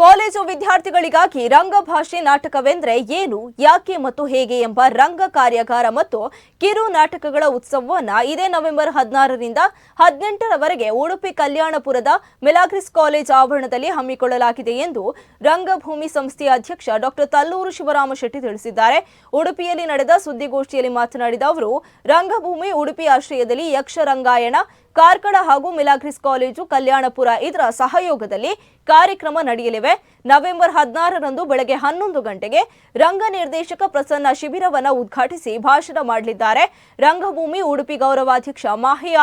College ವಿದ್ಯಾರ್ಥಿಗಳಿಗಾಗಿ ರಂಗಭಾಷೆ ನಾಟಕವೆಂದರೆ ಏನು, ಯಾಕೆ ಮತ್ತು ಹೇಗೆ ಎಂಬ ರಂಗ ಕಾರ್ಯಾಗಾರ ಮತ್ತು ಕಿರು ನಾಟಕಗಳ ಉತ್ಸವವನ್ನು ಇದೇ ನವೆಂಬರ್ ಹದಿನಾರರಿಂದ ಹದಿನೆಂಟರವರೆಗೆ ಉಡುಪಿ ಕಲ್ಯಾಣಪುರದ ಮಿಲಾಗ್ರಿಸ್ ಕಾಲೇಜ್ ಆವರಣದಲ್ಲಿ ಹಮ್ಮಿಕೊಳ್ಳಲಾಗಿದೆ ಎಂದು ರಂಗಭೂಮಿ ಸಂಸ್ಥೆಯ ಅಧ್ಯಕ್ಷ ಡಾಕ್ಟರ್ ತಲ್ಲೂರು ಶಿವರಾಮ ಶೆಟ್ಟಿ ತಿಳಿಸಿದ್ದಾರೆ. ಉಡುಪಿಯಲ್ಲಿ ನಡೆದ ಸುದ್ದಿಗೋಷ್ಠಿಯಲ್ಲಿ ಮಾತನಾಡಿದ ಅವರು, ರಂಗಭೂಮಿ ಉಡುಪಿ ಆಶ್ರಯದಲ್ಲಿ ಯಕ್ಷರಂಗಾಯಣ ಕಾರ್ಕಳ ಹಾಗೂ ಮಿಲಾಗ್ರಿಸ್ ಕಾಲೇಜು ಕಲ್ಯಾಣಪುರ ಇದರ ಸಹಯೋಗದಲ್ಲಿ ಕಾರ್ಯಕ್ರಮ ನಡೆಯಲಿವೆ. ನವೆಂಬರ್ ಹದಿನಾರರಂದು ಬೆಳಗ್ಗೆ ಹನ್ನೊಂದು ಗಂಟೆಗೆ ರಂಗ ನಿರ್ದೇಶಕ ಪ್ರಸನ್ನ ಶಿಬಿರವನ್ನು ಉದ್ಘಾಟಿಸಿ ಭಾಷಣ ಮಾಡಲಿದ್ದಾರೆ. ರಂಗಭೂಮಿ ಉಡುಪಿ ಗೌರವಾಧ್ಯಕ್ಷ ಮಾಹಿಯ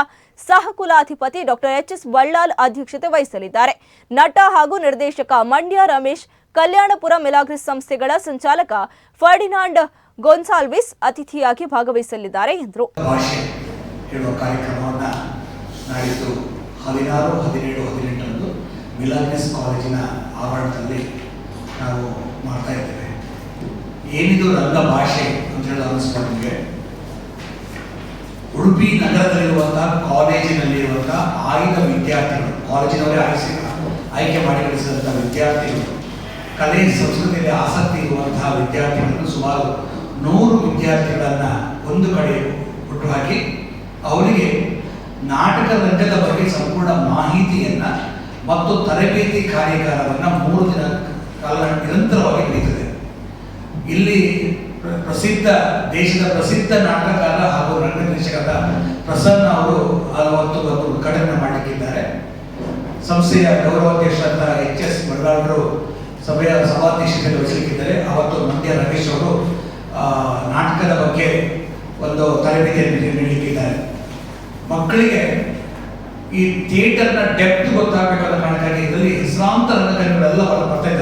ಸಹಕುಲಾಧಿಪತಿ ಡಾಕ್ಟರ್ ಎಚ್ ಎಸ್ ಬಳ್ಳಾಲ್ ಅಧ್ಯಕ್ಷತೆ ವಹಿಸಲಿದ್ದಾರೆ. ನಟ ಹಾಗೂ ನಿರ್ದೇಶಕ ಮಂಡ್ಯ ರಮೇಶ್, ಕಲ್ಯಾಣಪುರ ಮಿಲಾಗ್ರಿಸ್ ಸಂಸ್ಥೆಗಳ ಸಂಚಾಲಕ ಫರ್ಡಿನಾಂಡ್ ಗೊನ್ಸಾಲ್ವಿಸ್ ಅತಿಥಿಯಾಗಿ ಭಾಗವಹಿಸಲಿದ್ದಾರೆ ಎಂದರು. ನಾಡಿದ್ದು ಹದಿನಾರು, ಹದಿನೇಳು, ಹದಿನೆಂಟರಂದು ಮಿಲಾಗ್ನೆಸ್ ಕಾಲೇಜಿನ ಆವರಣದಲ್ಲಿ ನಾವು ಮಾಡ್ತಾ ಇದ್ದೇವೆ. ಏನಿದು ರಂಗ ಭಾಷೆ ಅಂತ ಹೇಳಿ ಅನ್ನಿಸ್ಕೊಂಡು ನಿಮಗೆ? ಉಡುಪಿ ನಗರದಲ್ಲಿರುವಂತಹ ಕಾಲೇಜಿನಲ್ಲಿರುವಂತಹ ಆಯ್ದ ವಿದ್ಯಾರ್ಥಿಗಳು, ಕಾಲೇಜಿನವರೇ ಆಯ್ಸಿ, ಆಯ್ಕೆ ಮಾಡಿ ಕಳಿಸಿದಂಥ ವಿದ್ಯಾರ್ಥಿಗಳು, ಕಲೆ, ಸಂಸ್ಕೃತಿಯಲ್ಲಿ ಆಸಕ್ತಿ ಇರುವಂತಹ ವಿದ್ಯಾರ್ಥಿಗಳನ್ನು ಸುಮಾರು ನೂರು ವಿದ್ಯಾರ್ಥಿಗಳನ್ನು ಒಂದು ಕಡೆ ಹುಟ್ಟುಹಾಕಿ ಅವರಿಗೆ ನಾಟಕ ರಂಗದ ಬಗ್ಗೆ ಸಂಪೂರ್ಣ ಮಾಹಿತಿಯನ್ನ ಮತ್ತು ತರಬೇತಿ ಕಾರ್ಯಾಗಾರವನ್ನು ಮೂರು ದಿನ ಕಾಲ ನಿರಂತರವಾಗಿ ನಡೀತದೆ ಇಲ್ಲಿ ಪ್ರ- ಪ್ರಸಿದ್ಧ, ದೇಶದ ಪ್ರಸಿದ್ಧ ನಾಟಕಕಾರ ಹಾಗೂ ರಂಗ ನಿರ್ದೇಶಕರಾದ ಪ್ರಸನ್ನ ಅವರು ಅವತ್ತು ಉದ್ಘಾಟನೆ ಮಾಡಲಿಕ್ಕಿದ್ದಾರೆ ಸಂಸ್ಥೆಯ ಗೌರವಾಧ್ಯಕ್ಷರಾದ ಎಚ್ ಎಸ್ ಬಳ್ಳಾಳರು ಸಭೆಯ ಸಭಾಧ್ಯಕ್ಷತೆ ವಹಿಸಲಿಕ್ಕಿದ್ದಾರೆ. ಅವತ್ತು ಮಂಡ್ಯ ರಮೇಶ್ ಅವರು ನಾಟಕದ ಬಗ್ಗೆ ಒಂದು ತರಬೇತಿಯನ್ನು ನೀಡಲಿಕ್ಕಿದ್ದಾರೆ. ಮಕ್ಕಳಿಗೆ ಈ ಥಿಯೇಟರ್ನ ಡೆಪ್ತ್ ಗೊತ್ತಾಗಬೇಕಾದ ಕಾರಣಕ್ಕಾಗಿ ಇದರಲ್ಲಿ ಹೆಸರಾಂತ